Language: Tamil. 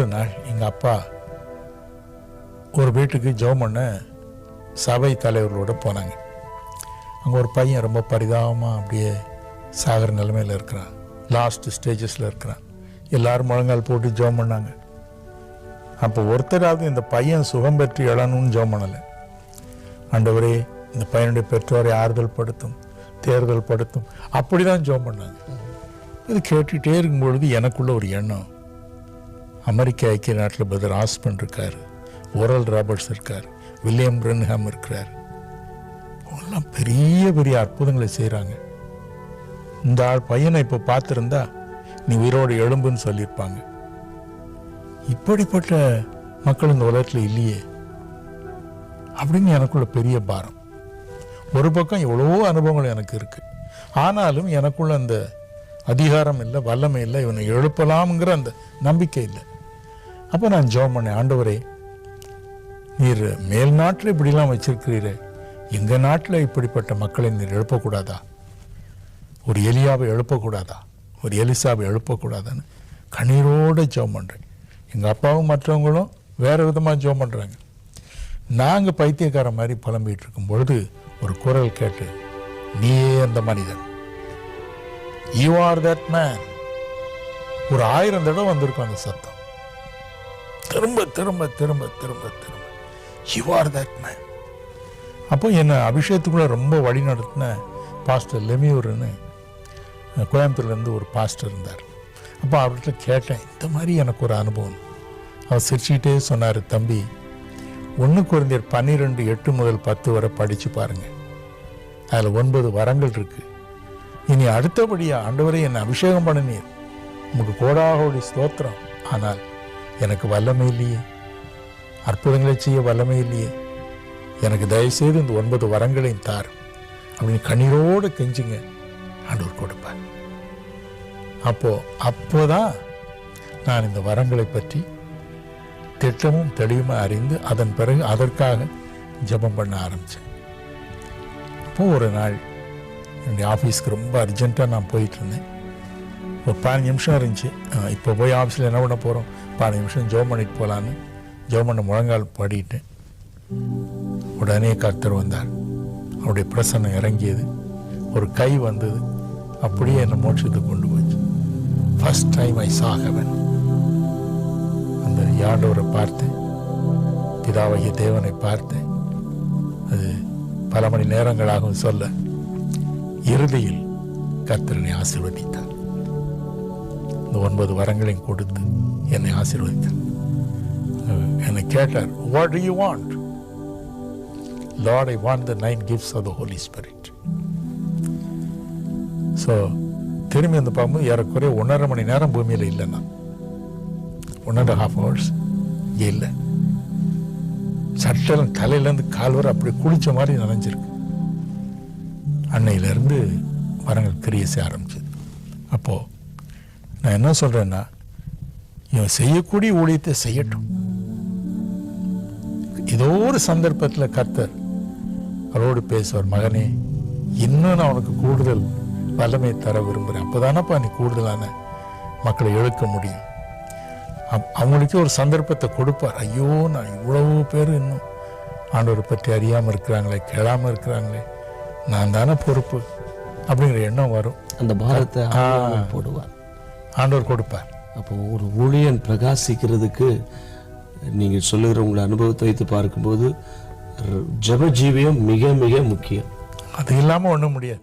ஒரு நாள் எங்கள் அப்பா ஒரு வீட்டுக்கு ஜெபம் பண்ண சபை தலைவர்களோடு போனாங்க. அங்கே ஒரு பையன் ரொம்ப பரிதாபமாக அப்படியே சாகிற நிலைமையில் இருக்கிறான். லாஸ்ட் ஸ்டேஜஸில் இருக்கிறான். எல்லாரும் முழங்கால் போட்டு ஜோம் பண்ணாங்க. அப்போ ஒருத்தராவது இந்த பையன் சுகம் பெற்று எழணும்னு ஜோம் பண்ணலை. ஆண்டவரே இந்த பையனுடைய பெற்றோரை ஆறுதல் படுத்தும் தேர்தல் படுத்தும். அப்படி தான் ஜோம் பண்ணாங்க. இது கேட்டுகிட்டே இருக்கும் பொழுது எனக்குள்ள ஒரு எண்ணம். அமெரிக்க ஐக்கிய நாட்டில் பதர் ஆஸ்பன் இருக்கார் ஓரல் ராபர்ட்ஸ் இருக்கார் வில்லியம் பிரன்ஹாம் இருக்கிறார். அவங்கெல்லாம் பெரிய பெரிய அற்புதங்களை செய்கிறாங்க இந்த ஆள் பையனை இப்போ பார்த்துருந்தா நீ உயிரோடு எழும்புன்னு சொல்லியிருப்பாங்க. இப்படிப்பட்ட மக்கள் இந்த உலகத்தில் இல்லையே. அப்படின்னு எனக்குள்ள பெரிய பாரம். ஒரு பக்கம் எவ்வளவோ அனுபவங்கள் எனக்கு இருக்குது ஆனாலும் எனக்குள்ள அந்த அதிகாரம் இல்லை வல்லமை இல்லை இவனை எழுப்பலாம்ங்கிற அந்த நம்பிக்கை இல்லை. அப்போ நான் ஜெபம் பண்ணேன் ஆண்டவரே நீர் மேல் நாட்டில் இப்படிலாம் வச்சிருக்கிறீரே எங்கள் நாட்டில் இப்படிப்பட்ட மக்களை நீர் எழுப்பக்கூடாதா? ஒரு எலியாவை எழுப்பக்கூடாதா? ஒரு எலிசாவை எழுப்பக்கூடாதான்னு கண்ணீரோடு ஜெபம் பண்ணுறேன் எங்கள் அப்பாவும் மற்றவங்களும் வேறு விதமாக ஜோம் பண்ணுறாங்க நாங்கள் பைத்தியக்கார மாதிரி புலம்பிகிட்டு இருக்கும் பொழுது ஒரு குரல் கேட்டு நீயே அந்த மனிதன். யூ ஆர் தட் மேன் ஒரு ஆயிரம் தடவை வந்திருக்கும் அந்த சத்தம். திரும்ப திரும்ப திரும்ப திரும்ப திரும்ப. யூ ஆர் தட் மேன் அப்போ என்னை அபிஷேகத்துக்குள்ளே ரொம்ப வழி நடத்தின பாஸ்டர் லெமியூர்னு கோயம்புத்தூர்லேருந்து ஒரு பாஸ்டர் இருந்தார். அப்போ அவர்கிட்ட கேட்டேன் இந்த மாதிரி எனக்கு ஒரு அனுபவம். அவர் சிரிச்சுக்கிட்டே சொன்னார் தம்பி ஒன்று குறைந்தர் பன்னிரெண்டு எட்டு முதல் பத்து வரை படித்து பாருங்கள் அதில் ஒன்பது வரங்கள் இருக்குது இனி அடுத்தபடியாக ஆண்டவரை என்னை அபிஷேகம் பண்ணினீர். உமக்கு கோடாகோடி ஸ்தோத்திரம். ஆனால் எனக்கு வல்லமை இல்லையே. அற்புதங்களை செய்ய வல்லமை இல்லையே. எனக்கு தயவுசெய்து இந்த ஒன்பது வரங்களையும் தார். அப்படின்னு கண்ணீரோடு கெஞ்சுங்க. ஆண்டவர் கொடுப்பார். அப்போ அப்போதான் நான் இந்த வரங்களை பற்றி திட்டமும் தெளிவுமா அறிந்து அதன் பிறகு அதற்காக ஜெபம் பண்ண ஆரம்பித்தேன் அப்போது ஒரு நாள் என்னுடைய ஆஃபீஸ்க்கு ரொம்ப அர்ஜென்ட்டாக நான் போயிட்டு இருந்தேன். ஒரு பதினஞ்சு நிமிஷம் இருந்துச்சு. இப்போ போய் ஆஃபீஸில் என்ன பண்ண போகிறோம் பதினஞ்சு நிமிஷம் ஜோம் பண்ணிட்டு போகலான்னு ஜோம் பண்ண முழங்கால் பாடிட்டேன் உடனே கர்த்தர் வந்தார். அவருடைய பிரசன்னம் இறங்கியது. ஒரு கை வந்தது. அப்படியே என்னை மோட்சத்துக்கு கொண்டு போச்சு. ஃபர்ஸ்ட் டைம் ஐ சாகவன் அந்த யாண்டவரை பார்த்தேன் பிதாவாகிய தேவனை பார்த்தேன் அது பல மணி நேரங்களாகவும் சொல்ல இறுதியில் கர்த்தரனை ஆசீர்வதித்தார். இந்த ஒன்பது வரங்களையும் கொடுத்து என்னை ஆசீர்வதித்தார். என்னை கேட்டார் what you want lord I want the nine gifts of the holy spirit so திரும்பி வந்து பார்க்கும்போது ஏறக்குறைய ஒன்றரை மணி நேரம் பூமியில் இல்லை நான். ஒன் அண்ட் ஹாஃப் ஹவர்ஸ் இங்கே இல்லை. சட்டெல்லாம் தலையிலேருந்து கால்வர் அப்படி குளிச்ச மாதிரி நனைஞ்சிருக்கு. அன்னையிலேருந்து வரங்கள் கிரிய ஆரம்பிச்சது. அப்போது நான் என்ன சொல்கிறேன்னா இவன் செய்யக்கூடிய ஊழியத்தை செய்யட்டும். ஏதோ ஒரு சந்தர்ப்பத்தில் கர்த்தர் அவரோடு பேசுவார் மகனே இன்னும் நான் உனக்கு கூடுதல் வல்லமை தர விரும்புகிறேன் அப்போதானப்பா நீ கூடுதலான மக்களை இழுக்க முடியும். அப்- அவங்களுக்கு ஒரு சந்தர்ப்பத்தை கொடுப்பார். ஐயோ நான் இவ்வளவு பேர் இன்னும் ஆண்டவரை பற்றி அறியாமல் இருக்கிறாங்களே கேளாமல் இருக்கிறாங்களே நான் தானே பொறுப்பு? அப்படிங்கிற எண்ணம் வரும். அந்த பாரத்தை போடுவார். ஆண்டவர் கொடுப்பார். அப்போ ஒரு ஊழியன் பிரகாசிக்கிறதுக்கு நீங்கள் சொல்லுகிற உங்கள் அனுபவத்தை வைத்து பார்க்கும்போது ஜெப ஜீவியம் மிக மிக முக்கியம். அது இல்லாமல் ஒன்றும் முடியாது.